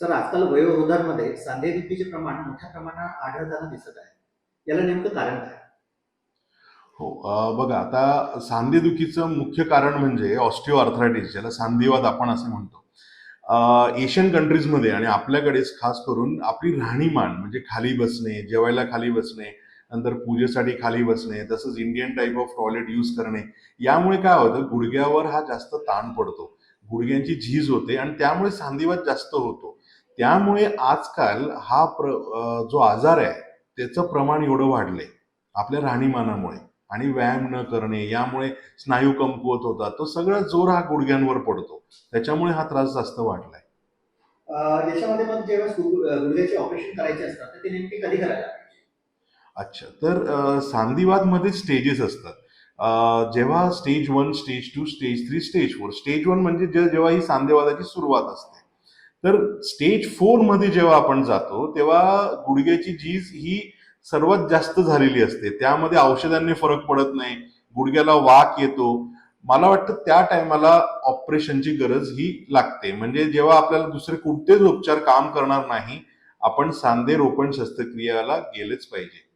Sir आजकाल वयोवृद्धांमध्ये सांधेदुखीचे प्रमाण मोठ्या प्रमाणात आढळताना दिसत आहे. याला नेमकं कारण काय? हो बघा आता सांधेदुखीचं मुख्य कारण म्हणजे ऑस्टिओ आर्थरायटिस ज्याला सांधिवात आपण असं म्हणतो. एशियन कंट्रीजमध्ये आणि आपल्याकडेच खास करून आपली राहणीमान म्हणजे खाली बसणे जेवायला खाली बसणे नंतर पूजेसाठी खाली बसणे तसंच Indian type of toilet use करणे यामुळे काय होतं गुडघ्यावर हा जास्त ताण पडतो. गुडघ्यांची झीज होते आणि त्यामुळे सांधिवाद जास्त होतो. त्यामुळे आजकाल हा प्र जो आजार आहे त्याचं प्रमाण एवढं वाढलंय आपल्या राहणीमानामुळे. आणि व्यायाम न करणे यामुळे स्नायू कमकुवत होतात. तो सगळा जोर हा गुडघ्यांवर पडतो. त्याच्यामुळे हा त्रास जास्त वाढलाय. याच्यामध्ये मग जेव्हा गुडघ्याचे ऑपरेशन करायचे असतात तर ते नेमके कधी करायला? अच्छा. तर स्टेजेस असतात. जेव्हा stage one stage two stage three stage four stage one म्हणजे जेव्हा ही सांधेवादाची सुरुवात असते तर स्टेज फोरमध्ये जेव्हा आपण जातो तेव्हा गुडघ्याची झीज ही सर्वात जास्त झालेली असते. त्यामध्ये औषधांनी फरक पडत नाही. गुडघ्याला वाक येतो. मला वाटतं त्या टायमाला ऑपरेशनची गरज ही लागते. म्हणजे जेव्हा आपल्याला दुसरे कुठतेच उपचार काम करणार नाही आपण सांधे रोपण शस्त्रक्रियाला गेलेच पाहिजे.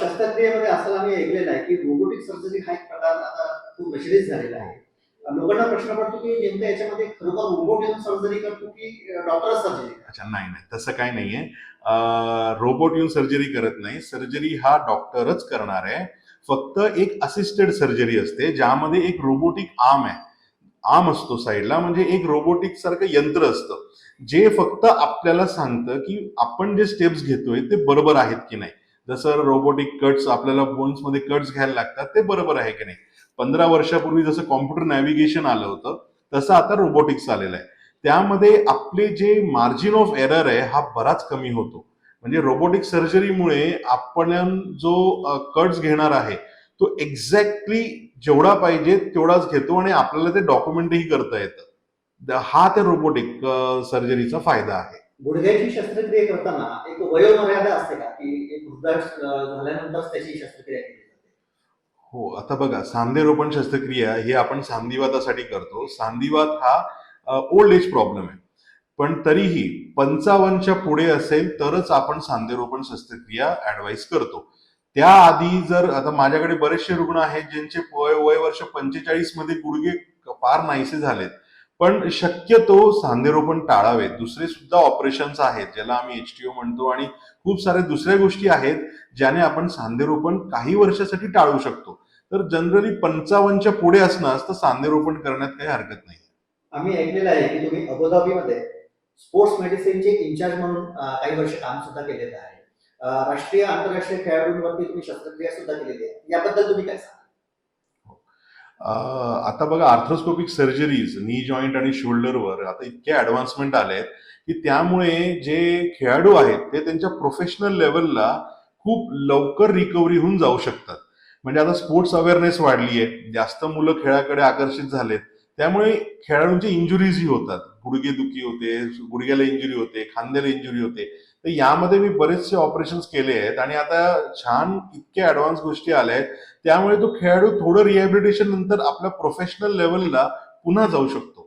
शस्त्रक्रियेमध्ये असं आम्ही ऐकलेलं आहे की रोबोटिक सर्जरी हा एक प्रकार आता खूप प्रचलित झालेला आहे. लोकांना प्रश्न पडतो की नेमकं याच्यामध्ये खरोखर रोबोट येऊन सर्जरी करतो की डॉक्टरच सर्जरी अच्छा नाही नाही तसं काय नाहीये. रोबोट येऊन सर्जरी करत नाही. सर्जरी हा डॉक्टरच करणार आहे. फक्त एक असिस्टेड सर्जरी असते ज्यामध्ये एक रोबोटिक आर्म आहे. आर्म असतो साईडला म्हणजे एक रोबोटिक सारखं यंत्र असतं. जे फक्त आपल्याला सांगतं की आपण जे स्टेप्स घेतोय ते बरोबर आहेत की नाही. जसं रोबोटिक कट्स आपल्याला बोन्समध्ये कट्स घ्यायला लागतात ते बरोबर आहे की नाही? पंधरा वर्षापूर्वी जसं कॉम्प्युटर नॅव्हिगेशन आलं होतं तसं आता रोबोटिक्स आलेलं आहे. त्यामध्ये आपले जे मार्जिन ऑफ एरर आहे हा बराच कमी होतो. म्हणजे रोबोटिक सर्जरीमुळे आपण जो कट्स घेणार आहे तो एक्झॅक्टली जेवढा पाहिजे तेवढाच घेतो आणि आपल्याला ते डॉक्युमेंटही करता येतं. हा त्या रोबोटिक सर्जरीचा फायदा आहे. गुडघ्याची शस्त्रक्रिया करताना एक वयोमर्यादा असते का? की एक वृद्धा झाल्यानंतरच त्याची शस्त्रक्रिया केली हो आता बघा सांधेरोपण शस्त्रक्रिया हे आपण सांधिवातासाठी करतो. सांधिवात हा ओल्ड एज प्रॉब्लेम आहे. पण तरीही पंचावन्नच्या पुढे असेल तरच आपण सांधेरोपण शस्त्रक्रिया ऍडवाईस करतो. त्याआधी जर आता माझ्याकडे बरेचसे रुग्ण आहेत ज्यांचे वय वय वर्ष पंचेचाळीसमध्ये गुडघे फार नाहीसे झालेत. पण शक्यतो सांधेरोपण टाळावेत दुसरे सुद्धा ऑपरेशन्स आहेत ज्याला आम्ही एच टी ओ म्हणतो आणि खूप साऱ्या दुसऱ्या गोष्टी आहेत ज्याने आपण सांधेरोपण काही वर्षासाठी टाळू शकतो. तर जनरली पंचावन्नच्या पुढे असणार तर सांधेरोपण करण्यात काही हरकत नाही. आम्ही ऐकलेलं आहे की तुम्ही अबुधाबीमध्ये स्पोर्ट्स मेडिसिनचे इंचार्ज म्हणून काही वर्ष काम सुद्धा केलेलं आहे. राष्ट्रीय आंतरराष्ट्रीय खेळाडूंवरती तुम्ही शस्त्रक्रिया सुद्धा केलेली आहे. याबद्दल तुम्ही काय सांगा आता बघा आर्थ्रोस्कोपिक सर्जरीज नी जॉईंट आणि शोल्डरवर आता इतके ऍडव्हान्समेंट आले आहेत की त्यामुळे जे खेळाडू आहेत ते त्यांच्या प्रोफेशनल लेवलला खूप लवकर रिकव्हरी होऊन जाऊ शकतात. म्हणजे आता स्पोर्ट्स अवेअरनेस वाढली आहे जास्त मुलं खेळाकडे आकर्षित झालेत. त्यामुळे खेळाडूंची इंजुरीजही होतात. गुडघे दुखी होते गुडघ्याला इंजुरी होते खांद्याला इंजुरी होते. तर यामध्ये मी बरेचसे ऑपरेशन्स केले आहेत आणि आता छान इतक्या ऍडव्हान्स गोष्टी आल्या आहेत. त्यामुळे तो खेळाडू थोडं रिहॅबिलिटेशन नंतर आपल्या प्रोफेशनल लेवलला पुन्हा जाऊ शकतो.